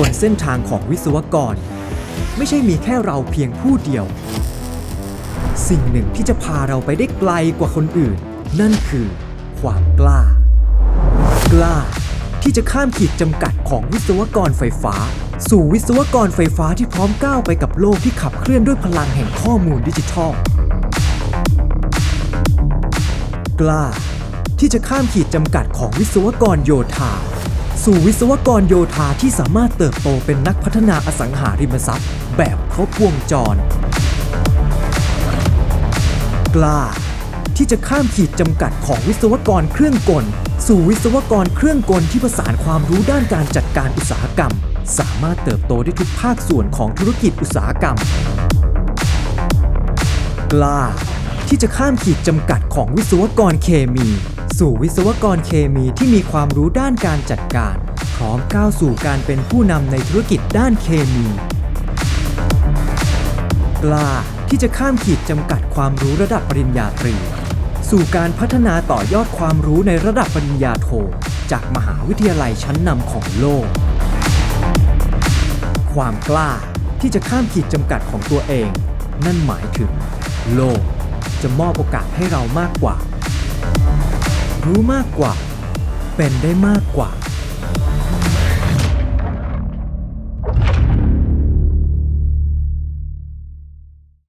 บนเส้นทางของวิศวกร ไม่ใช่มีแค่เราเพียงผู้เดียว สิ่งหนึ่งที่จะพาเราไปได้ไกลกว่าคนอื่น นั่นคือ ความกล้า กล้าที่จะข้ามขีดจำกัดของวิศวกรไฟฟ้า สู่วิศวกรไฟฟ้าที่พร้อมก้าวไปกับโลกที่ขับเคลื่อนด้วยพลังแห่งข้อมูลดิจิทัล กล้าที่จะข้ามขีดจำกัดของวิศวกรโยธา สู่วิศวกรโยธาที่สามารถเติบโตเป็นนักพัฒนาอสังหาริมทรัพย์ แบบครบวงจร กล้า ที่จะข้ามขีดจำกัดของวิศวกรเครื่องกล สู่วิศวกรเครื่องกลที่ผสานความรู้ด้านการจัดการอุตสาหกรรม สามารถเติบโตได้ทุกภาคส่วนของธุรกิจอุตสาหกรรม กล้า ที่จะข้ามขีดจำกัดของวิศวกรเคมี สู่วิศวกรเคมีที่มีความรู้ด้านการจัดการ พร้อมก้าวสู่การเป็นผู้นำในธุรกิจด้านเคมี กล้าที่จะข้ามขีดจำกัดความรู้ระดับปริญญาตรี สู่การพัฒนาต่อยอดความรู้ในระดับปริญญาโท จากมหาวิทยาลัยชั้นนำของโลก ความกล้าที่จะข้ามขีดจำกัดของตัวเอง นั่นหมายถึง โลกจะมอบโอกาสให้เรามากกว่า รู้มากกว่า เป็นได้มากกว่า